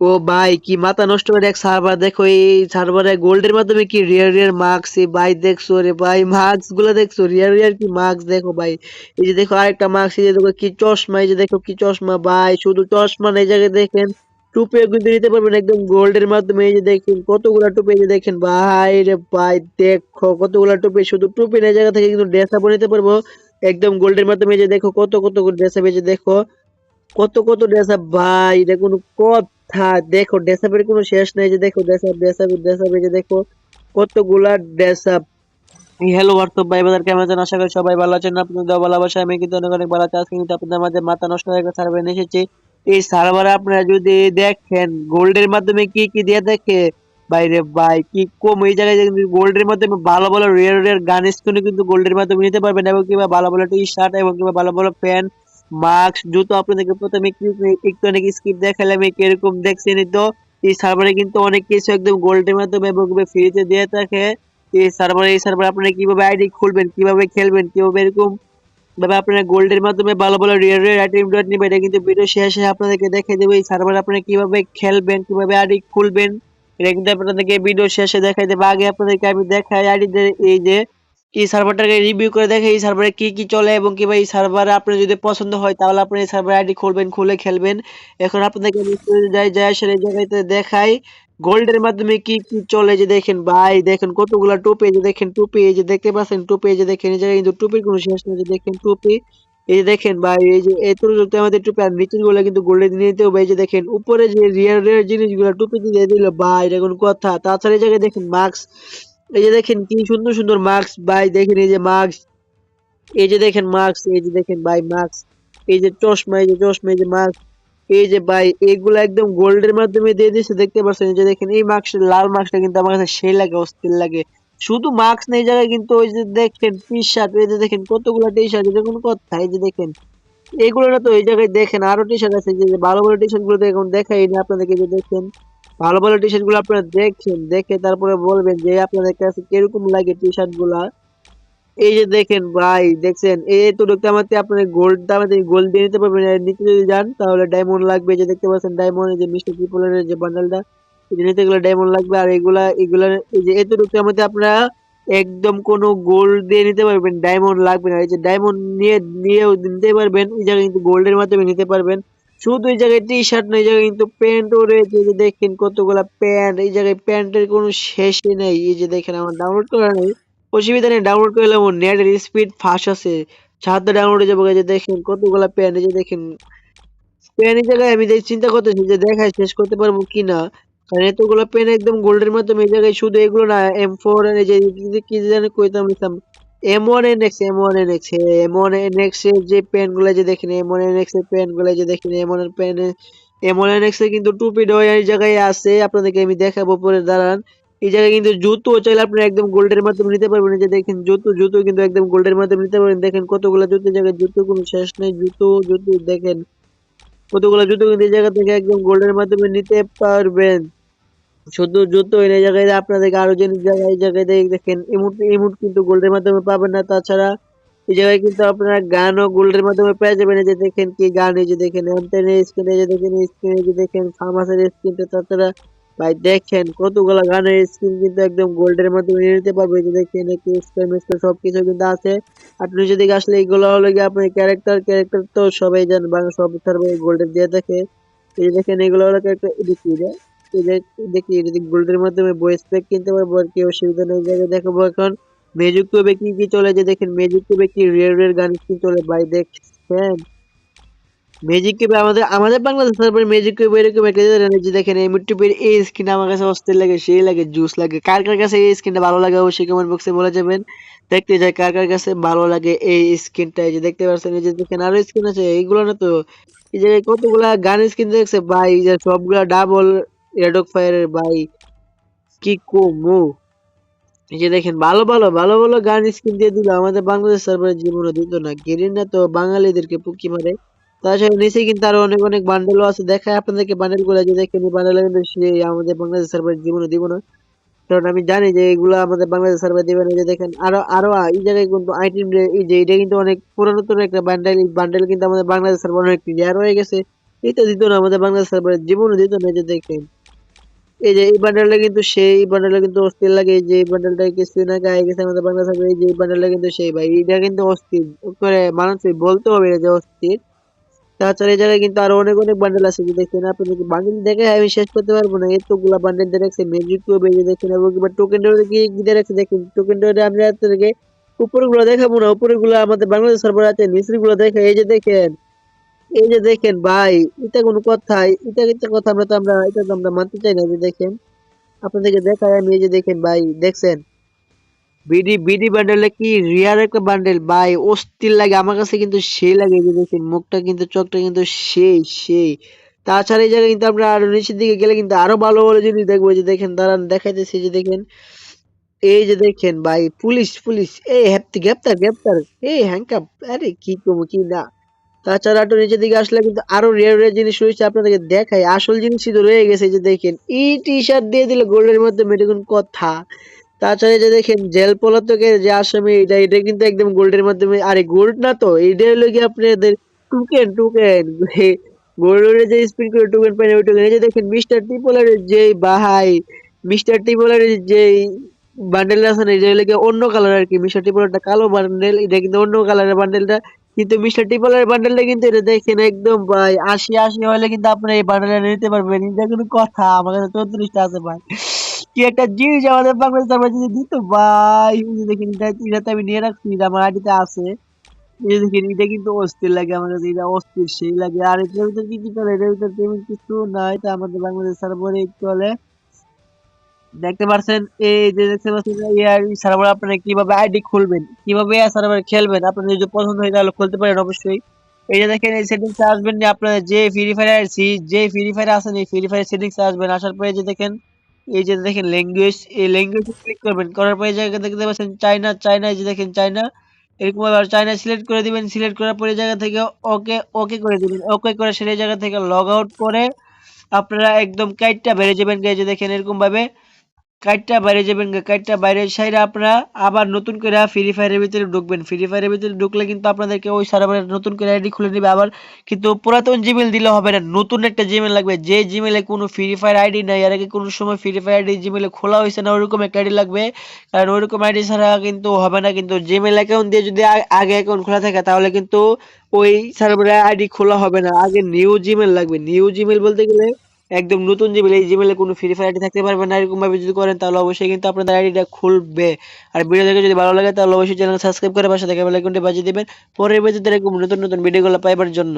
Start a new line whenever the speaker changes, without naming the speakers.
ও ভাই, কি মাথা নষ্ট করে এক সার্ভার দেখো এই সার্ভারে গোল্ডের মাধ্যমে কি রিয়ার রিয়ার মার্কস এই ভাই দেখছ রে ভাই মার্কসগুলো দেখছ রিয়ার রিয়ার কি মার্কস দেখো ভাই। এই যে দেখো আরেকটা মার্কস এই যে দেখো কি চশমা, এই যে দেখো কি চশমা ভাই, শুধু চশমা না, এই জায়গায় দেখেন টুপিও কিন্তু নিতে পারবেন একদম গোল্ডের মাধ্যমে, এই যে দেখেন কতগুলা টুপি, এই যে দেখেন ভাই রে ভাই, দেখো কতগুলা টুপি, শুধু টুপি না, এই জায়গা থেকে কিন্তু ড্রেস আপও নিতে পারব। একদম গোল্ডের মাধ্যমে, এই যে দেখো কত কত ড্রেস আপ এই যে দেখো কত কত ড্রেস আপ ভাই এটা কথা দেখো ড্রেস আপের কোনো শেষ নাই যে দেখো dress up dress up dress up যে দেখো, কতগুলা ড্রেস আপ হ্যালো হোয়াটসঅ্যাপ ভাই বাজার, কেমন আছেন? আশা করি সবাই ভালো আছেন। আপনাদের দেওয়া ভালোবাসা, আমি কিন্তু অনেক অনেক ভালো আছি। আজকে কিন্তু আপনাদের মাঝে মাথা নষ্ট হয়ে গেছে, সার্ভারে এসেছি। এই সার্ভারে আপনারা যদি দেখেন, গোল্ডের মাধ্যমে কি কি দিয়ে দেখে বাইরে, ভাই, কি কম এই জায়গায় কিন্তু গোল্ডের মাধ্যমে ভালো ভালো রেয়ার রেয়ার গান স্কিন কিন্তু গোল্ডের মাধ্যমে নিতে পারবেন, এবং কিংবা ভালো ভালো টি শার্ট এবং কিংবা ভালো ভালো প্যান্ট মাস্ক জুতো আপনাদেরকে প্রথমে একটু অনেক স্কিপ দেখালাম কীরকম দেখছেন তো। এই সার্ভারে কিন্তু অনেক কিছু একদম গোল্ডের মাধ্যমে এবং ফ্রিতে দিয়ে থাকে। এই সার্ভারে এই সার্ভারে আপনারা কীভাবে আইডি খুলবেন, কীভাবে খেলবেন, কীভাবে এরকম ভাবে আপনারা গোল্ডের মাধ্যমে ভালো ভালো রিয়ার রিয়ার আইটেম ডট নেবেন, এটা কিন্তু ভিডিও শেষে আপনাদেরকে দেখিয়ে দেবো। এই সার্ভারে আপনারা কীভাবে খেলবেন, কীভাবে আইডি খুলবেন, এটা কিন্তু আপনাদেরকে ভিডিও শেষে দেখাই দেবো। আগে আপনাদেরকে আমি দেখাই আইডি এই যে এই সার্ভারটাকে রিভিউ করে দেখে এই সার্ভারে কি কি চলে এবং কীভাবে এই সার্ভারে আপনার যদি পছন্দ হয় তাহলে আপনি এই সার্ভারে আইডি খুলবেন, খুলে খেলবেন। এখন আপনাদেরকে যাই আসলে এই জায়গাতে দেখাই। গোল্ডের মাধ্যমে কি কি চলে যে দেখেন ভাই, দেখেন কতগুলা টুপি যে দেখেন টুপি, এই যে দেখতে পাচ্ছেন টুপি, এই যে দেখেন এই জায়গায় কিন্তু টুপির কোনো শেষ নেই যে দেখেন টুপি। এই যে দেখেন ভাই, এই যে এত যুক্ত আমাদের টুপি আর নিচেরগুলো কিন্তু গোল্ডের দিয়ে নিতে হবে। এই যে দেখেন উপরে যে রিয়ার রিয়ার জিনিসগুলো টুপি দিয়ে দিল, ভাই, এটা কোনো কথা। তাছাড়া এই জায়গায় দেখেন মাস্ক এই যে দেখেন কি সুন্দর সুন্দর মাস্ক ভাই দেখেন এই যে মাস্ক এই যে দেখেন মাস্ক এই যে দেখেন ভাই মাস্ক এই যে চশমা এই যে চশমা এই যে মাস্ক এই যে ভাই এগুলো একদম গোল্ডের মাধ্যমে দিয়ে দিচ্ছে দেখতে পাচ্ছেন এই যে দেখেন এই মাস্ক লাল মাস্কটা কিন্তু আমার কাছে সেই লাগে অস্থির লাগে শুধু মাস্ক নেই জায়গায় কিন্তু ওই যে দেখেন টি শার্ট এই যে দেখেন কতগুলো টি শার্ট এটা কোনো কথা এই যে দেখেন এগুলো না তো এই জায়গায় দেখেন আরও টি শার্ট আছে যে ভালো ভালো টি শার্টগুলো এখন দেখাই না আপনাদেরকে যে দেখেন ভালো ভালো টি শার্টগুলো আপনারা দেখছেন দেখে তারপরে বলবেন যে আপনাদের কাছে কীরকম লাগে টি শার্টগুলা। এই যে দেখেন ভাই, দেখছেন? এই তো ঢুকতে আমাদের আপনার গোল্ড আমাদের গোল্ড দিয়ে নিতে পারবেন নিচে যদি যান, তাহলে ডায়মন্ড লাগবে। যে দেখতে পাচ্ছেন ডায়মন্ড যে মিস্টার ট্রিপলের যে বান্ডেলটা এই নিতে গেলে ডায়মন্ড লাগবে। আর এগুলা এগুলা, এই যে এত ঢুকতে আমাদের আপনারা, একদম কোনো গোল্ড দিয়ে নিতে পারবেন ডায়মন্ড লাগবে না। এই যে ডায়মন্ড নিয়ে, নিয়েও নিতে পারবেন, এই জায়গায় কিন্তু গোল্ডের মাধ্যমে নিতে পারবেন। শুধু এই জায়গায় টি শার্ট না, এই জায়গায় কিন্তু প্যান্টও রয়েছে। যে দেখেন কতগুলা প্যান্ট, এই জায়গায় প্যান্টের কোনো শেষই নেই। এই যে দেখেন, আমার ডাউনলোড করা নেই। অসুবিধা নেই ডাউনলোড করে নিলাম নেটের স্পিড ফাস্ট আছে। সাথে ডাউনলোড যাব। যে দেখেন কতগুলা প্যান্ট, এই যে দেখেন প্যান এই জায়গায় আমি চিন্তা করতেছি যে দেখায় শেষ করতে পারব কিনা। কারণ এতগুলো পেন একদম গোল্ডের মাধ্যমে এই জায়গায় শুধু এগুলো না এম ফোর এই যে কি জানি কইতাম। M one N X M one N X M one N এক্সের যে পেনগুলো যে দেখেন এম ওয়ান এন এক্সের পেনগুলো যে দেখেন M one pen M one N এক্সের কিন্তু টুপি ডয় এই জায়গায় আছে, আপনাদেরকে আমি দেখাবো পরে, দাঁড়ান। এই জায়গায় কিন্তু জুতো চাইলে আপনি একদম গোল্ডের মাধ্যমে নিতে পারবেন যে দেখেন জুতো জুতো কিন্তু একদম গোল্ডের মাধ্যমে নিতে পারবেন। দেখেন কতগুলো জুতো জায়গায়, জুতো কোনো শেষ নেই, জুতো জুতো দেখেন। কতগুলো জুতো কিন্তু এই জায়গা থেকে একদম গোল্ডের মাধ্যমে নিতে পারবেন। শুধু জুতো এই জায়গায় আপনাদেরকে আরও জিনিস জায়গায়, এই জায়গায় দেখেন ইমোট ইমোট কিন্তু গোল্ডের মাধ্যমে পাবেন না। তাছাড়া এই জায়গায় কিন্তু আপনারা গানও গোল্ডের মাধ্যমে পেয়ে যাবেন। এই যে দেখেন কি গান, এই যে দেখেন এমটেনের স্ক্রিন, এই যে দেখেন স্ক্রিন, এই যে দেখেন, ফার্মাসের স্ক্রিনটা তাছাড়া ভাই দেখেন কতগুলো গানের স্ক্রিন কিন্তু একদম গোল্ডের মাধ্যমে নিতে পারবে। এই যে দেখেন একটু স্ক্রিন মিস্টার সবকিছু কিন্তু আছে। আপনি যদি আসলে এইগুলো হলো গিয়ে আপনার ক্যারেক্টার ক্যারেক্টার তো সবাই জানেন বাংলা সব সার্ভারে গোল্ডের দিয়ে থাকে এই দেখেন, এগুলো হলো ক্যারেক্টার এদিকে দেখি যদি গোল্ডের মাধ্যমে বয়েস প্যাক কিনতে পারব আর কি, অসুবিধা নেই। জায়গায় দেখাবো এখন। মেজিক টুবে কি কি চলে যে দেখেন মেজিক টুবে কি রেয়ার রেয়ার গান কি চলে? ভাই, দেখছেন? ম্যাজিক কিউবে আমাদের আমাদের বাংলাদেশ সার্ভারে ম্যাজিক কিউবে এরকম একটা যে দেখেন, এই মিট্টুপের এই স্কিন আমার কাছে অস্থির লাগে, সেই লাগে জুস লাগে। কার কার কাছে এই স্কিনটা ভালো লাগে অবশ্যই কমেন্ট বক্সে বলে যাবেন। দেখতে যাই, কার কার কাছে ভালো লাগে এই স্কিনটা এই যে দেখতে পাচ্ছেন, এই যে দেখেন আরও স্কিন আছে, এইগুলো না তো, এই যে কতগুলা গান স্কিন দেখছে, ভাই, এই যে সবগুলা ডাবল রেডক ফায়ারের ভাই কি কমু এই যে দেখেন, ভালো ভালো ভালো ভালো গান স্কিন দিয়ে দিল আমাদের বাংলাদেশ সার্ভারে জীবনে দিত না। গেরিনা তো বাঙালিদেরকে পুকি মারে। তাছাড়া নিচে কিন্তু আরও অনেক অনেক বান্ডেলও আছে। দেখায় আপনাদেরকে বান্ডেলগুলো, যে দেখেন বান্ডেল কিন্তু সে আমাদের বাংলাদেশ সার্ভার জীবনে দিব না। কারণ আমি জানি যে এগুলো আমাদের বাংলাদেশ সার্ভার দিবে না। যে দেখেন, আরও আরও এই জায়গায় কিন্তু আইটেম এই যে এটা কিন্তু অনেক পুরাতন একটা বান্ডেল এই বান্ডেল কিন্তু আমাদের বাংলাদেশ সার্ভার অনেক ক্লিয়ার হয়ে গেছে। এটা দিত না আমাদের বাংলা সার্ভারে জীবনও দিত না। যে দেখেন এই যে এই বান্ডেলটা কিন্তু সেই বান্ডেলটা কিন্তু অস্থির লাগে, এই যে এই বান্ডেলটা কিছুদিন আগে আগে গেছে আমাদের বাংলা সার্ভারে এই যে এই বান্ডেলটা কিন্তু সেই ভাই এটা কিন্তু অস্থির। করে মানুষ বলতে হবে যে অস্থির। তাছাড়া এই জায়গায় কিন্তু আরও অনেক অনেক বান্ডেল আছে, যে দেখেন আপনি যদি বান্ডেল দেখে আমি শেষ করতে পারব না, এতগুলা বান্ডেল দিয়ে রাখছে ম্যাজিক কিউব এই যে দেখেন এবং এবার টোকেন ডোরে দিয়ে রাখছে, দেখেন টোকেন ডোরে আমি আপনাদেরকে উপরেগুলো দেখাবো না উপরেগুলো আমাদের বাংলাদেশ সার্ভার আছে নিচেরগুলো দেখে, এই যে দেখেন এই যে দেখেন ভাই, এটা কোনো কথাই, এটা এটা কথা আমরা তো আমরা, এটা তো আমরা মানতে চাই না যে দেখেন। আপনাদেরকে দেখাই আমি এই যে দেখেন ভাই, দেখছেন? বিডি বিডি বান্ডেলটা কি রিয়ার একটা বান্ডেল ভাই, অস্থির লাগে, আমার কাছে কিন্তু সেই লাগে যে দেখেন, মুখটা কিন্তু, চোখটা কিন্তু সেই সেই। তাছাড়া এই জায়গায় কিন্তু আমরা আরও নিচের দিকে গেলে কিন্তু আরও ভালো ভালো জিনিস দেখব যে দেখেন, দাঁড়ান, দেখাইতেছি যে দেখেন। এই যে দেখেন ভাই, পুলিশ পুলিশ, এই গ্রেপ্তার গ্রেপ্তার, এই হ্যাংকাপ আরে কি কমু, কি না? তাছাড়া একটু নিচের দিকে আসলে কিন্তু আরও রেয়ার রেয়ার জিনিস রয়েছে আপনাদেরকে দেখাই। আসল জিনিসই তো রয়ে গেছে যে দেখেন, এই টি শার্ট দিয়ে দিলে গোল্ডের মধ্যে মেটে কথা। তাছাড়া যে দেখেন, জেল পলাতকের যে আসামি, এটা এটা কিন্তু একদম গোল্ডের মাধ্যমে, আরে গোল্ড না তো, এটা হলো কি আপনাদের টুকেন টুকেন গোল্ডের যে স্পিন করে টুকেন পাই ওই টোকেন এই যে দেখেন, মিস্টার টিপোলার যে বাহাই, মিস্টার টিপোলার যে বান্ডেল আছে না, এটা হলো কি অন্য কালার আর কি। মিস্টার টিপোলারটা কালো বান্ডেল এটা কিন্তু অন্য কালারের বান্ডেলটা কিন্তু মিস্টার টিপোলার বান্ডেলটা কিন্তু এটা দেখেন একদম ভাই, আশি আশি হলে কিন্তু আপনারা এই বান্ডেলটা নিতে পারবেন। এটা কোনো কথা আমার কাছে চৌত্রিশটা আছে ভাই। কি একটা জিনিস আমাদের বাংলাদেশ আমার যদি দিত, ভাই দেখেন এটা এটা তো আমি নিয়ে রাখছি আমার আছে। দেখেন, এটা কিন্তু অস্থির লাগে আমার কাছে, এটা অস্থির সেই লাগে। আর এটার ভিতরে কি কি চলে? এটার ভিতরে তেমন কিছু নাই এটা আমাদের বাংলাদেশ সার্ভারে চলে। দেখতে পাচ্ছেন এই যে দেখতে পাচ্ছেন এআই সার্ভার আপনারা কীভাবে আইডি খুলবেন, কীভাবে এআই সার্ভার খেলবেন, আপনাদের যদি পছন্দ হয় তাহলে খুলতে পারেন অবশ্যই। এই যে দেখেন, এই সেটিংসে আসবেন যে আপনারা যে ফ্রি ফায়ার আছি যে ফ্রি ফায়ার আছেন, এই ফ্রি ফায়ার সেটিংসে আসবেন, আসার পরে যে দেখেন, এই যে দেখেন ল্যাঙ্গুয়েজ এই ল্যাঙ্গুয়েজে ক্লিক করবেন, করার পরে জায়গা দেখতে পাচ্ছেন চায়না চায়না যে দেখেন চায়না এরকম আবার চায়না সিলেক্ট করে দিবেন সিলেক্ট করার পরে জায়গা থেকে ওকে ওকে করে দিবেন। ওকে করে সেই জায়গা থেকে লগ আউট করে আপনারা একদম কাইটটা বেড়ে যাবেন যে দেখেন এরকম ভাবে কাইটটা বাইরে যাবেন কাইটটা বাইরে সাইডে আপনারা আবার নতুন করে ফ্রি ফায়ারের ভিতরে ঢুকবেন। ফ্রি ফায়ারের ভিতরে ঢুকলে কিন্তু আপনাদেরকে ওই সার্ভারে নতুন করে আইডি খুলে নেবে। আবার কিন্তু পুরাতন জিমেল দিলে হবে না, নতুন একটা জিমেল লাগবে। যে জিমেলে কোনো ফ্রি ফায়ার আইডি নাই, আর আগে কোনো সময় ফ্রি ফায়ার আইডি জিমেলে খোলা হয়েছে না, ওরকম একটা আইডি লাগবে। কারণ ওইরকম আইডি ছাড়া কিন্তু হবে না, কিন্তু জিমেল অ্যাকাউন্ট দিয়ে যদি আগে অ্যাকাউন্ট খোলা থাকে, তাহলে কিন্তু ওই সার্ভারে আইডি খোলা হবে না। আগে নিউ জিমেল লাগবে। নিউ জিমেল বলতে গেলে একদম নতুন জিমেল এই জিমেলে কোনো ফ্রি ফায়ার থাকতে পারবে না, এরকম ভাবে যদি করেন, তাহলে অবশ্যই কিন্তু আপনাদের আইডিটা খুলবে। আর ভিডিও দেখে যদি ভালো লাগে, তাহলে অবশ্যই চ্যানেল সাবস্ক্রাইব করে পাশে থেকে বেল আইকনটি বাজিয়ে দিবেন। পরের ভিডিওতে এরকম নতুন নতুন ভিডিওগুলো পাইবার জন্য।